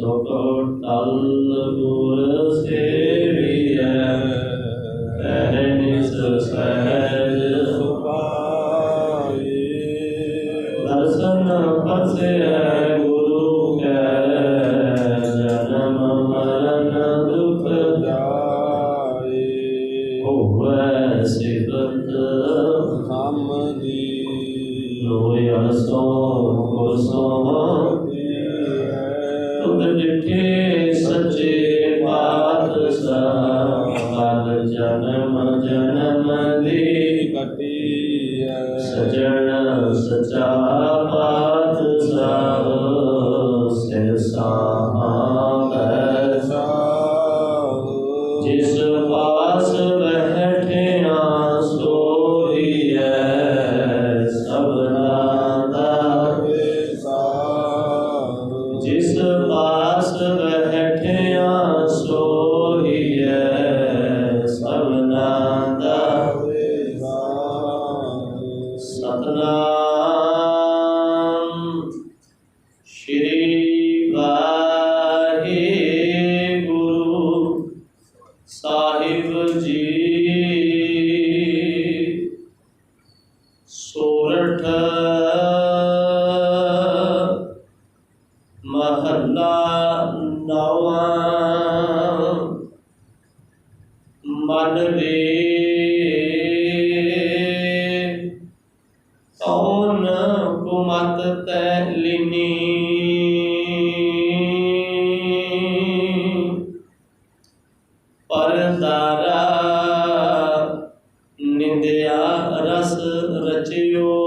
ਸੁਖ ਟਲ ਗੁਰ ਸੇਵੀਐ ਰਹਿਨਿਸ ਸਹਿਜ ਸੁਭਾਏ ਦਰਸ਼ਨ ਫਸਿਐ ਗੁਰੂ ਕੈ, ਜਨਮ ਮਰਨ ਦੁਖ ਜਾਏ। ਹੋਵੈ ਸਿਫਤ ਸਮਦੀ ਲੋਇ ਅਸੋ ਕੋਸੋ ਤੁਧ ਡਿਠੇ ਸੱਚੇ ਪਾਤਸ਼ਾਹ ਜਨਮ ਜਨਮ ਦੀ ਕਟੀ ਸਜਣ ਸਚਾ ਪਾਤਸ਼ਾਹ ਜਿਸ ਮਹੱਲਾ ਨੌਵਾਂ। ਮਨ ਰੇ ਕੌਣ ਕੁਮਤ ਤੈ ਲਿਨੀ। ਪਰਦਾਰਾ ਨਿੰਦਿਆ ਰਸ ਰਚਿਓ।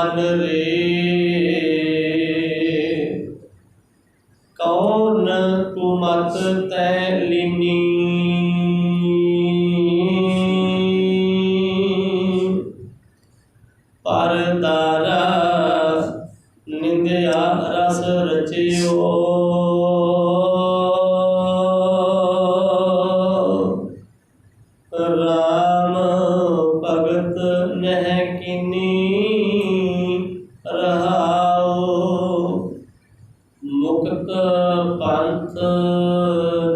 ਮਨ ਰੇ। ਕੌਣ ਕੁਮਤ ਤੈ ਲਿਨੀ? ਪਰਦਾਰਾ ਨਿੰਦਿਆ ਰਸ ਰਚਿਓ।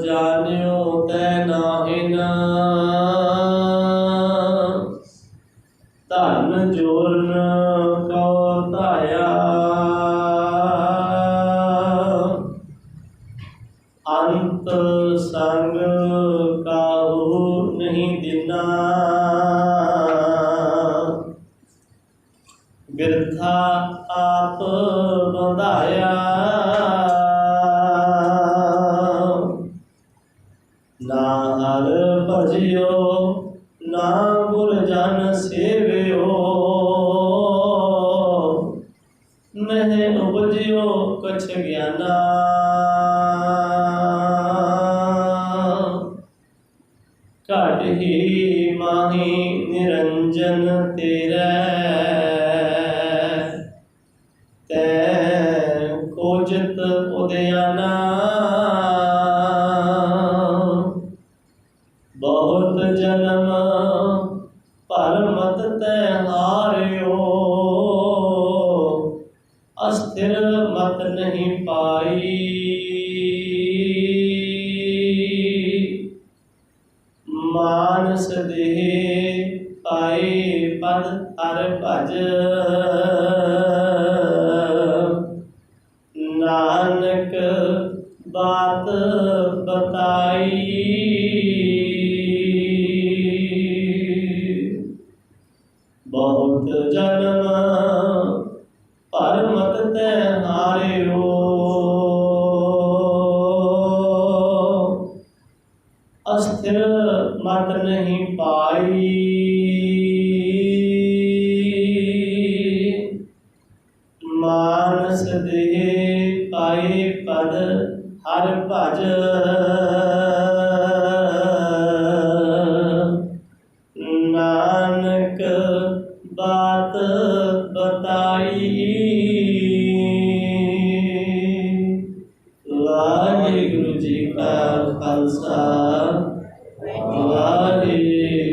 ਜਾਣਿਓ ਤੈ ਨਾਹਿਨ ਧਨ ਜੋਰਨ ਕਉ ਧਾਇਆ। ਅੰਤ ਸੰਗ ਕਾਹੂ ਨਹੀਂ ਦਿਨਾ। ਬਿਰਥਾ ਆਪ ਬੰਧਾਇਆ। ਭਜਿਓ ਨਾ ਗੁਰ ਜਨ ਸੇਵਿਓ। ਨਹਿ ਉਪਜਿਓ ਕਛ ਗਿਆਨਾ। ਘਟ ਹੀ ਮਾਹੀ ਨਿਰੰਜਨ ਤੇਰੇ। ਤੈ ਖੋਜਤ ਉਦਿਆਨਾ ਮਤ ਤੈ ਹਾਰਿਓ ਅਸਥਿਰ ਮਤ ਨਹੀਂ ਪਾਈ। ਮਾਨਸ ਦੇਹ ਪਾਏ ਪਦ ਹਰ ਭਜ। ਨਾਨਕ ਬਾਤ ਬਤਾਈ। ਬਹੁਤ ਜਨਮ ਪਰ ਮਤ ਤੈ ਹਾਰਿਓ ਅਸਥਿਰ ਮਤ ਨਹੀਂ ਪਾਈ। ਮਾਨਸ ਦੇਹ ਪਾਏ ਪਦ ਹਰ ਭਜ। ਨਾਨਕ ਬਾਤ ਬਤਾਈ ਵਾਹਿਗੁਰੂ ਜੀ ਕਾ ਖਾਲਸਾ ਵਾਹਿਗੁਰੂ